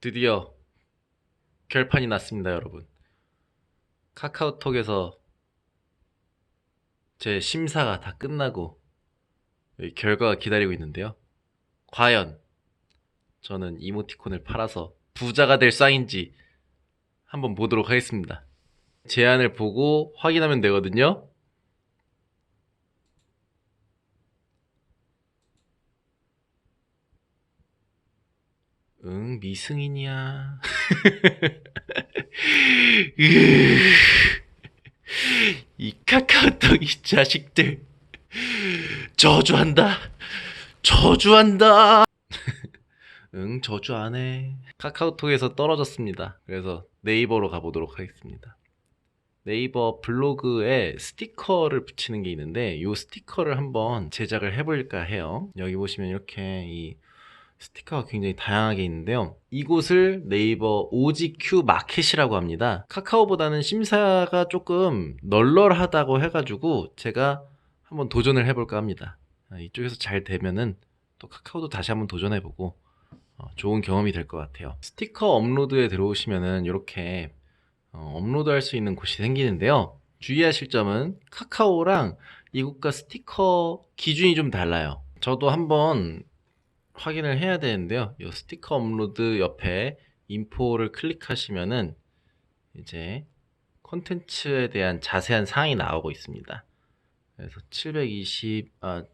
드디어 결판이 났습니다, 여러분. 카카오톡에서 제 심사가 다 끝나고 결과가 기다리고 있는데요. 과연 저는 이모티콘을 팔아서 부자가 될 쌍인지 한번 보도록 하겠습니다. 제안을 보고 확인하면 되거든요. 응, 미승인이야. 으, 이 카카오톡 이 자식들. 저주한다. 저주한다. 응, 저주 안 해. 카카오톡에서 떨어졌습니다. 그래서 네이버로 가보도록 하겠습니다. 네이버 블로그에 스티커를 붙이는 게 있는데 이 스티커를 한번 제작을 해볼까 해요. 여기 보시면 이렇게 이 스티커가 굉장히 다양하게 있는데요. 이곳을 네이버 OGQ 마켓이라고 합니다. 카카오보다는 심사가 조금 널널하다고 해가지고 제가 한번 도전을 해볼까 합니다. 아, 이쪽에서 잘 되면은 또 카카오도 다시 한번 도전해보고 어, 좋은 경험이 될 것 같아요. 스티커 업로드에 들어오시면은 이렇게 어, 업로드할 수 있는 곳이 생기는데요. 주의하실 점은 카카오랑 이곳과 스티커 기준이 좀 달라요. 저도 한번 확인을 해야 되는데요. 이 스티커 업로드 옆에 인포를 클릭하시면은 이제 콘텐츠에 대한 자세한 사항이 나오고 있습니다. 그래서 720, 아,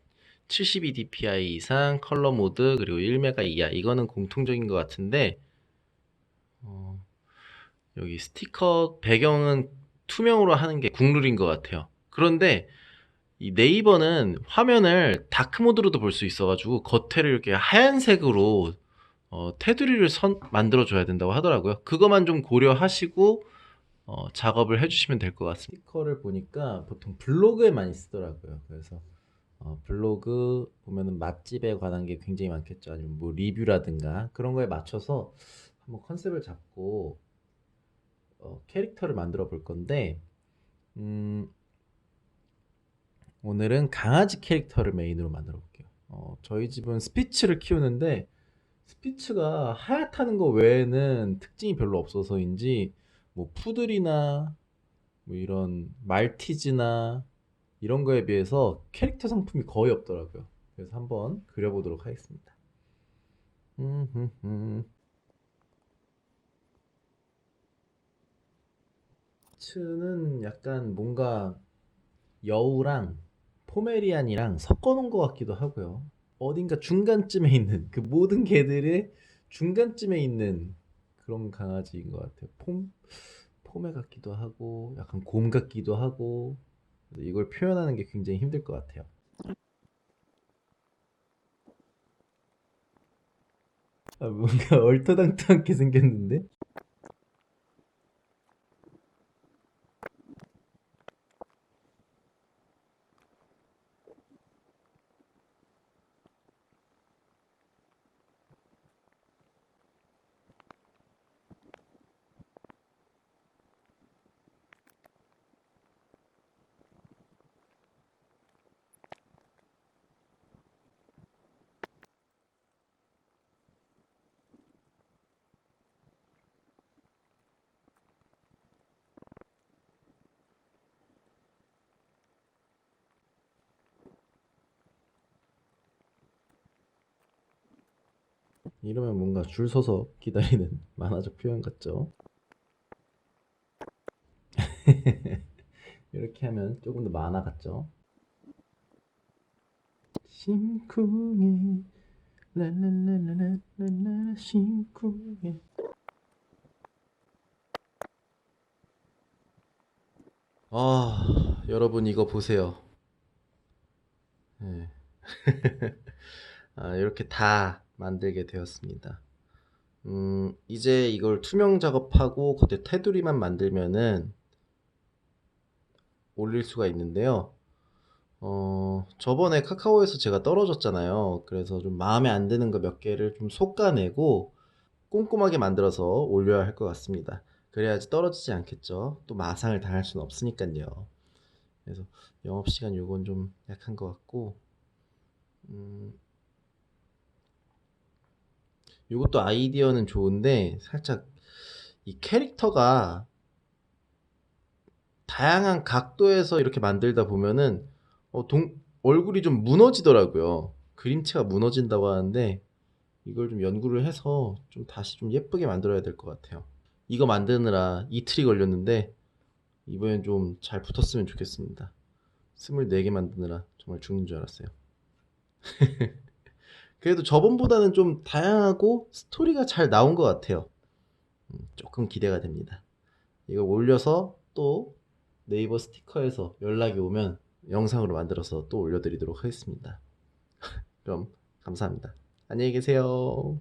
72 dpi 이상 컬러 모드 그리고 1메가 이하 이거는 공통적인 것 같은데 어, 여기 스티커 배경은 투명으로 하는 게 국룰인 것 같아요. 그런데 이 네이버는 화면을 다크 모드로도 볼 수 있어가지고 겉에를 이렇게 하얀색으로 어, 테두리를 선, 만들어줘야 된다고 하더라고요. 그것만 좀 고려하시고 어, 작업을 해주시면 될 것 같습니다. 스티커를 보니까 보통 블로그에 많이 쓰더라고요. 그래서 어, 블로그 보면은 맛집에 관한 게 굉장히 많겠죠. 아니면 뭐 리뷰라든가 그런 거에 맞춰서 한번 컨셉을 잡고 어, 캐릭터를 만들어 볼 건데 음, 오늘은 강아지 캐릭터를 메인으로 만들어 볼게요. 어, 저희 집은 스피츠를 키우는데 스피츠가 하얗다는 거 외에는 특징이 별로 없어서인지 뭐 푸들이나 뭐 이런 말티즈나 이런 거에 비해서 캐릭터 상품이 거의 없더라고요. 그래서 한번 그려보도록 하겠습니다. 스피츠는 약간 뭔가 여우랑 포메리안이랑 섞어놓은 것 같기도 하고요. 어딘가 중간쯤에 있는 그 모든 개들의 중간쯤에 있는 그런 강아지인 것 같아요. 폼 포메 같기도 하고 약간 곰 같기도 하고 이걸 표현하는 게 굉장히 힘들 것 같아요. 아, 뭔가 얼토당토하게 생겼는데? 이러면 뭔가 줄 서서 기다리는 만화적 표현 같죠? 이렇게 하면 조금 더 만화 같죠? 심쿵해 랄랄랄랄랄랄라 심쿵해 아 여러분 이거 보세요 네. 아, 이렇게 다 만들게 되었습니다. 음, 이제 이걸 투명 작업하고 겉에 테두리만 만들면은 올릴 수가 있는데요. 어, 저번에 카카오에서 제가 떨어졌잖아요. 그래서 좀 마음에 안 드는 거 몇 개를 좀 솎아내고 꼼꼼하게 만들어서 올려야 할 것 같습니다. 그래야지 떨어지지 않겠죠. 또 마상을 당할 수는 없으니까요. 그래서 영업시간 요건 좀 약한 것 같고, 음, 이것도 아이디어는 좋은데 살짝 이 캐릭터가 다양한 각도에서 이렇게 만들다 보면은 어, 동- 얼굴이 좀 무너지더라고요. 그림체가 무너진다고 하는데 이걸 좀 연구를 해서 좀 다시 좀 예쁘게 만들어야 될 것 같아요. 이거 만드느라 이틀이 걸렸는데 이번엔 좀 잘 붙었으면 좋겠습니다. 24개 만드느라 정말 죽는 줄 알았어요. 그래도 저번보다는 좀 다양하고 스토리가 잘 나온 것 같아요. 음, 조금 기대가 됩니다. 이거 올려서 또 네이버 스티커에서 연락이 오면 영상으로 만들어서 또 올려드리도록 하겠습니다. 그럼 감사합니다. 안녕히 계세요.